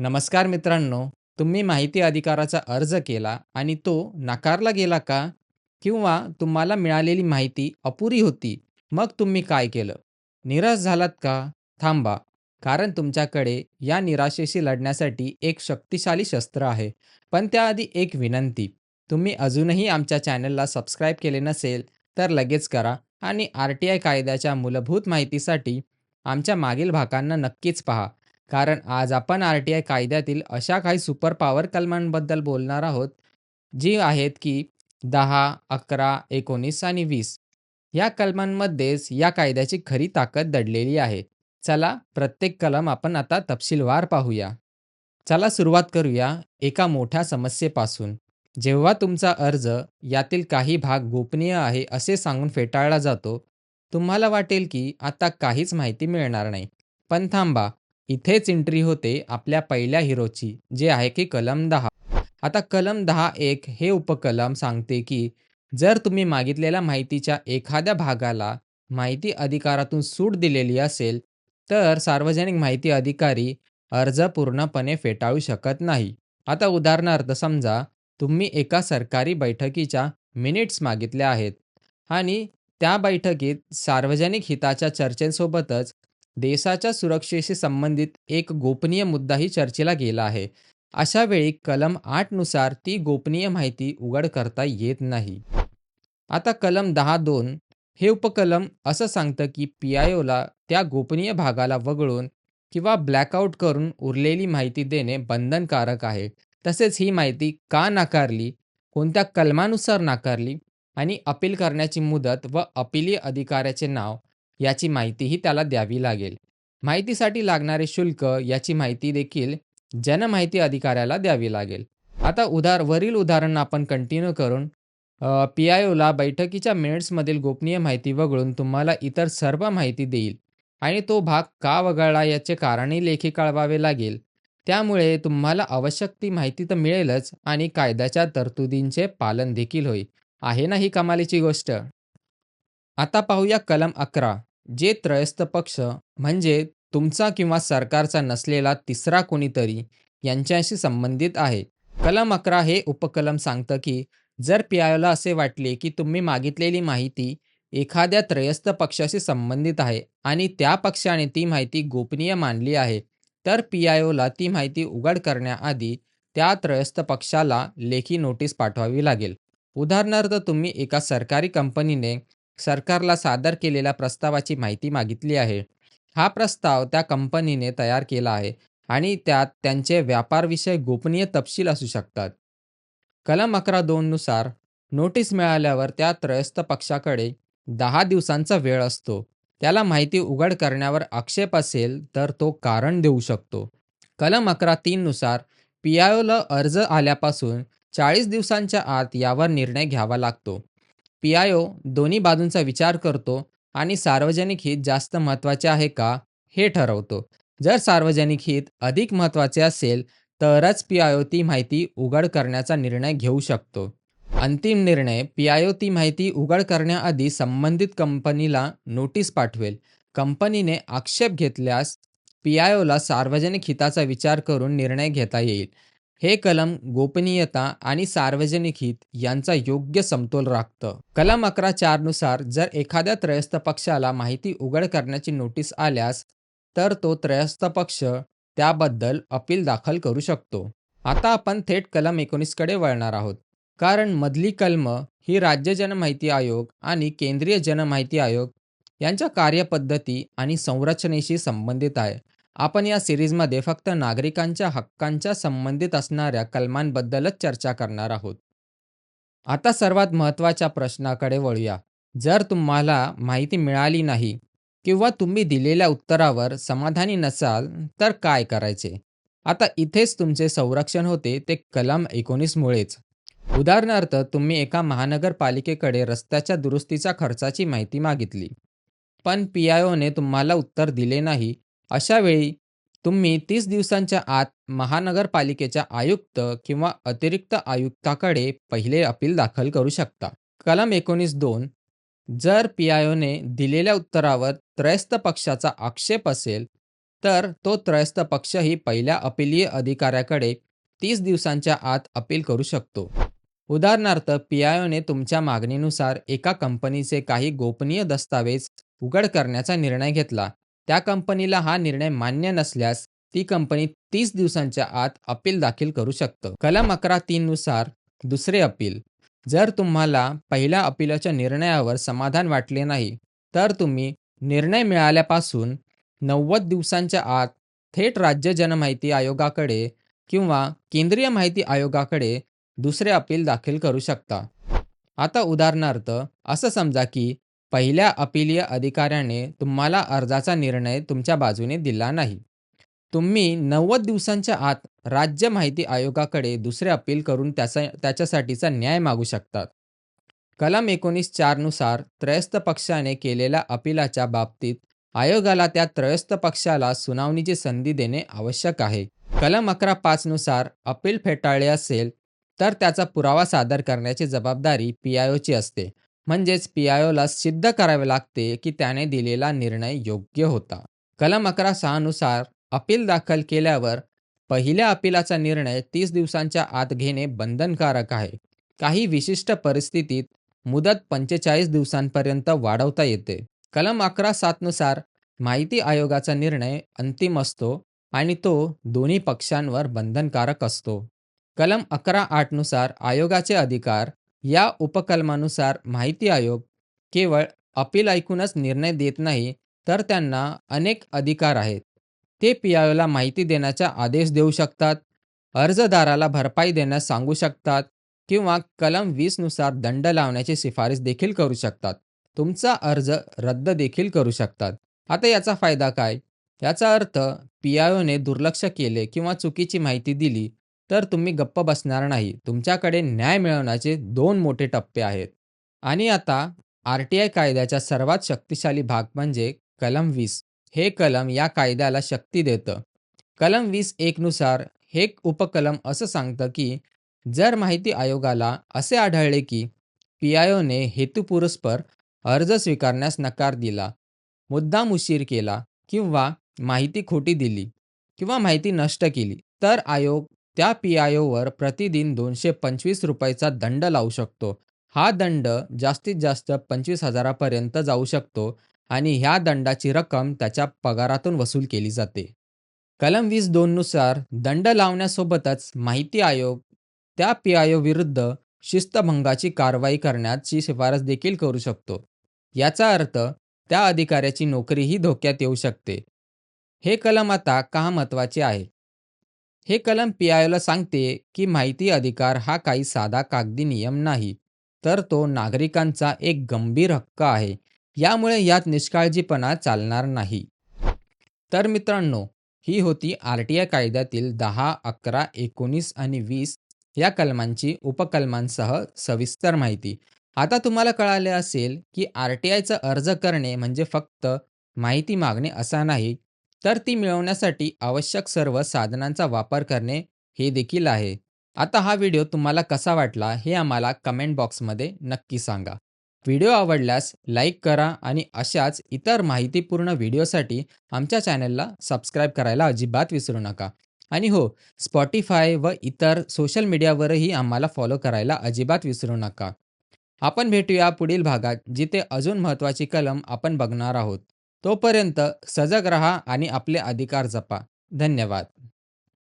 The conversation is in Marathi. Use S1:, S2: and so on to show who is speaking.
S1: नमस्कार मित्रांनो, तुम्ही माहिती अधिकाराचा अर्ज केला आणि तो नाकारला गेला का? किंवा तुम्हाला मिळालेली माहिती अपुरी होती, मग तुम्ही काय केलं? निराश झालात का? थांबा, कारण तुमच्याकडे या निराशेशी लढण्यासाठी एक शक्तिशाली शस्त्र आहे. पण त्याआधी एक विनंती, तुम्ही अजूनही आमच्या चॅनलला सबस्क्राईब केले नसेल, तर लगेच करा आणि आर-टी-आय कायद्याच्या मूलभूत माहितीसाठी आमच्या मागील भागांना नक्कीच पहा. कारण आज आपण आर-टी-आय कायद्यातील अशा काही सुपर पॉवर कलमांबद्दल बोलणार आहोत, जी आहेत की 10, 11, 19 आणि वीस या कलमांमध्येच या कायद्याची खरी ताकद दडलेली आहे. चला, प्रत्येक कलम आपण आता तपशीलवार पाहूया. चला सुरुवात करूया एका मोठ्या समस्येपासून. जेव्हा तुमचा अर्ज यातील काही भाग गोपनीय आहे असे सांगून फेटाळला जातो, तुम्हाला वाटेल की आता काहीच माहिती मिळणार नाही. पण थांबा, इथेच एंट्री होते आपल्या पहिल्या हिरोची, जे आहे की कलम दहा आता कलम दहा एक हे उपकलम सांगते की जर तुम्ही मागितलेल्या माहितीच्या एखाद्या भागाला माहिती अधिकारातून सूट दिलेली असेल, तर सार्वजनिक माहिती अधिकारी अर्ज पूर्णपणे फेटाळू शकत नाही. आता उदाहरणार्थ समजा तुम्ही एका सरकारी बैठकीच्या मिनिट्स मागितल्या आहेत आणि त्या बैठकीत सार्वजनिक हिताच्या चर्चेसोबतच देशाच्या सुरक्षेशी संबंधित एक गोपनीय मुद्दाही चर्चेला गेला आहे. अशा वेळी कलम आठनुसार ती गोपनीय माहिती उघड करता येत नाही. आता कलम 10.2 हे उपकलम असं सांगतं की पी-आय-ओला त्या गोपनीय भागाला वगळून किंवा ब्लॅकआउट करून उरलेली माहिती देणे बंधनकारक आहे. तसेच ही माहिती का नाकारली, कोणत्या कलमानुसार नाकारली आणि अपील करण्याची मुदत व अपिली अधिकाऱ्याचे नाव याची माहितीही त्याला द्यावी लागेल. माहितीसाठी लागणारे शुल्क याची माहिती देखील जनमाहिती अधिकाऱ्याला द्यावी लागेल. आता उदार वरील उदाहरण आपण कंटिन्यू करून पी-आय-ओला बैठकीच्या मिनिट्समधील गोपनीय माहिती वगळून तुम्हाला इतर सर्व माहिती देईल आणि तो भाग का वगळला याचे कारणही लेखी कळवावे लागेल. त्यामुळे तुम्हाला आवश्यक ती माहिती तर मिळेलच आणि कायद्याच्या तरतुदींचे पालन देखील होईल. आहे ना ही कमालीची गोष्ट? आता पाहूया कलम 11 जे त्रयस्थ पक्ष म्हणजे तुमचा किंवा सरकारचा नसलेला तिसरा कोणीतरी यांच्याशी संबंधित आहे. कलम 11 हे उपकलम सांगतं की जर पी-आय-ओला असे वाटले की तुम्ही मागितलेली माहिती एखाद्या त्रयस्थ पक्षाशी संबंधित आहे आणि त्या पक्षाने ती माहिती गोपनीय मानली आहे, तर पी-आय-ओला ती माहिती उघड करण्याआधी त्या त्रयस्थ पक्षाला लेखी नोटीस पाठवावी लागेल. उदाहरणार्थ तुम्ही एका सरकारी कंपनीने सरकारला सादर केलेल्या प्रस्तावाची माहिती मागितली आहे. हा प्रस्ताव त्या कंपनीने तयार केला आहे आणि त्यात त्यांचे व्यापारविषयक गोपनीय तपशील असू शकतात. कलम अकरा दोननुसार नोटीस मिळाल्यावर त्या त्रयस्थ पक्षाकडे दहा दिवसांचा वेळ असतो. त्याला माहिती उघड करण्यावर आक्षेप असेल तर तो कारण देऊ शकतो. कलम अकरा तीननुसार पी-आय-ओला अर्ज आल्यापासून 40 दिवसांच्या आत यावर निर्णय घ्यावा लागतो. पी-आय-ओ दोन्ही बाजूंचा विचार करतो आणि सार्वजनिक हित जास्त महत्त्वाचे आहे का, हे ठरवतो. जर सार्वजनिक हित अधिक महत्त्वाचे असेल, तरच पी-आय-ओ ती माहिती उघड करण्याचा निर्णय घेऊ शकतो. अंतिम निर्णय पी-आय-ओ ती माहिती उघड करण्याआधी संबंधित कंपनीला नोटीस पाठवेल. कंपनीने आक्षेप घेतल्यास पी-आय-ओला सार्वजनिक हिताचा विचार करून निर्णय घेता येईल. हे कलम गोपनीयता आणि सार्वजनिक हित यांचा योग्य समतोल राखतं. कलम 11.4 नुसार जर एखाद्या त्रयस्थ पक्षाला माहिती उघड करण्याची नोटीस आल्यास, तर तो त्रयस्थ पक्ष त्याबद्दल अपील दाखल करू शकतो. आता आपण थेट कलम एकोणीसकडे वळणार आहोत. कारण मधली कलम ही राज्य जनमाहिती आयोग आणि केंद्रीय जनमाहिती आयोग यांच्या कार्यपद्धती आणि संरचनेशी संबंधित आहे. आपण या सिरीजमध्ये फक्त नागरिकांच्या हक्कांच्या संबंधित असणाऱ्या कलमांबद्दलच चर्चा करणार आहोत. आता सर्वात महत्त्वाच्या प्रश्नाकडे वळूया. जर तुम्हाला माहिती मिळाली नाही किंवा तुम्ही दिलेल्या उत्तरावर समाधानी नसाल, तर काय करायचे? आता इथेच तुमचे संरक्षण होते ते कलम एकोणीसमुळेच उदाहरणार्थ तुम्ही एका महानगरपालिकेकडे रस्त्याच्या दुरुस्तीच्या खर्चाची माहिती मागितली, पण पी-आय-ओने तुम्हाला उत्तर दिले नाही. अशावेळी तुम्ही तीस दिवसांच्या आत महानगरपालिकेच्या आयुक्त किंवा अतिरिक्त आयुक्ताकडे पहिले अपील दाखल करू शकता. कलम 19.2 जर पी-आय-ओने दिलेल्या उत्तरावर त्रयस्थ पक्षाचा आक्षेप असेल, तर तो त्रयस्थ पक्षही पहिल्या अपिलीय अधिकाऱ्याकडे तीस दिवसांच्या आत अपील करू शकतो उदाहरणार्थ पीआयओने तुमच्या मागणीनुसार एका कंपनीचे काही गोपनीय दस्तावेज उघड करण्याचा निर्णय घेतला त्या कंपनीला हा निर्णय मान्य नसल्यास ती कंपनी तीस दिवसांच्या आत अपील दाखल करू शकतं. कलम अकरा तीन नुसार दुसरे अपील. जर तुम्हाला पहिल्या अपिलाच्या निर्णयावर समाधान वाटले नाही तर तुम्ही निर्णय मिळाल्यापासून नव्वद दिवसांच्या आत थेट राज्य जनमाहिती आयोगाकडे किंवा केंद्रीय माहिती आयोगाकडे दुसरे अपील दाखल करू शकता. आता उदाहरणार्थ असं समजा की पहिल्या अपिलीय अधिकाऱ्याने तुम्हाला अर्जाचा निर्णय तुमच्या बाजूने दिला नाही. तुम्ही नव्वद दिवसांच्या आत राज्य माहिती आयोगाकडे दुसरे अपील करून त्याचा त्याच्यासाठीचा न्याय मागू शकतात. कलम एकोणीस चारनुसार त्रयस्थ पक्षाने केलेल्या अपिलाच्या बाबतीत आयोगाला त्या त्रयस्थ पक्षाला सुनावणीची संधी देणे आवश्यक आहे. कलम अकरा पाचनुसार अपील फेटाळले असेल तर त्याचा पुरावा सादर करण्याची जबाबदारी पी आय ओची असते. म्हणजेच पी आय ओला सिद्ध करावे लागते की त्याने दिलेला निर्णय योग्य होता. कलम अकरा सहानुसार अपील दाखल केल्यावर पहिल्या अपिलाचा निर्णय तीस दिवसांच्या आत घेणे बंधनकारक आहे. काही विशिष्ट परिस्थितीत मुदत पंचेचाळीस दिवसांपर्यंत वाढवता येते. कलम अकरा सातनुसार माहिती आयोगाचा निर्णय अंतिम असतो आणि तो दोन्ही पक्षांवर बंधनकारक असतो. कलम अकरा आठनुसार आयोगाचे अधिकार या उपकलमानुसार माहिती आयोग केवळ अपील ऐकूनच निर्णय देत नाही तर त्यांना अनेक अधिकार आहेत. ते पी आय ओला माहिती देण्याचा आदेश देऊ शकतात अर्जदाराला भरपाई देण्यास सांगू शकतात किंवा कलम वीसनुसार दंड लावण्याची शिफारस देखील करू शकतात. तुमचा अर्ज रद्द देखील करू शकतात. आता याचा फायदा काय? याचा अर्थ पी आय ओने दुर्लक्ष केले किंवा चुकीची माहिती दिली तर तुम्ही गप्प बसणार नाही. तुमच्याकडे न्याय मिळवण्याचे दोन मोठे टप्पे आहेत. आणि आता आर टी आय कायद्याचा सर्वात शक्तिशाली भाग म्हणजे कलम वीस. हे कलम या कायद्याला शक्ती देतं. कलम वीस एकनुसार हे उपकलम असं सांगतं की जर माहिती आयोगाला असे आढळले की पी आय ओने हेतुपुरस्पर अर्ज स्वीकारण्यास नकार दिला मुद्दाम उशीर केला किंवा माहिती खोटी दिली किंवा माहिती नष्ट केली तर आयोग त्या पी आय ओवर प्रतिदिन दोनशे पंचवीस रुपयाचा दंड लावू शकतो. हा दंड जास्तीत जास्त पंचवीस हजारापर्यंत जाऊ शकतो आणि ह्या दंडाची रक्कम त्याच्या पगारातून वसूल केली जाते. कलम वीस दोननुसार दंड लावण्यासोबतच माहिती आयोग त्या पी आय ओ विरुद्ध शिस्तभंगाची कारवाई करण्याची शिफारस देखील करू शकतो. याचा अर्थ त्या अधिकाऱ्याची नोकरीही धोक्यात येऊ शकते. हे कलम आता का महत्त्वाचे आहे? हे कलम पी आय ओला सांगते की माहिती अधिकार हा काही साधा कागदी नियम नाही तर तो नागरिकांचा एक गंभीर हक्क आहे. यामुळे यात निष्काळजीपणा चालणार नाही. तर मित्रांनो ही होती आर टी आय कायद्यातील दहा अकरा एकोणीस आणि वीस या कलमांची उपकलमांसह सविस्तर माहिती. आता तुम्हाला कळाले असेल की आर टी आयचा अर्ज करणे म्हणजे फक्त माहिती मागणे असा नाही तर ती मिळवण्यासाठी आवश्यक सर्व साधनांचा वापर करणे हे देखील आहे. आता हा व्हिडिओ तुम्हाला कसा वाटला हे आम्हाला कमेंट बॉक्समध्ये नक्की सांगा. व्हिडिओ आवडल्यास लाईक करा आणि अशाच इतर माहितीपूर्ण व्हिडिओसाठी आमच्या चॅनलला सबस्क्राईब करायला अजिबात विसरू नका. आणि हो स्पॉटीफाय व इतर सोशल मीडियावरही आम्हाला फॉलो करायला अजिबात विसरू नका. आपण भेटूया पुढील भागात जिथे अजून महत्त्वाची कलम आपण बघणार आहोत. तोपर्यंत सजग रहा आणि आपले अधिकार जपा. धन्यवाद.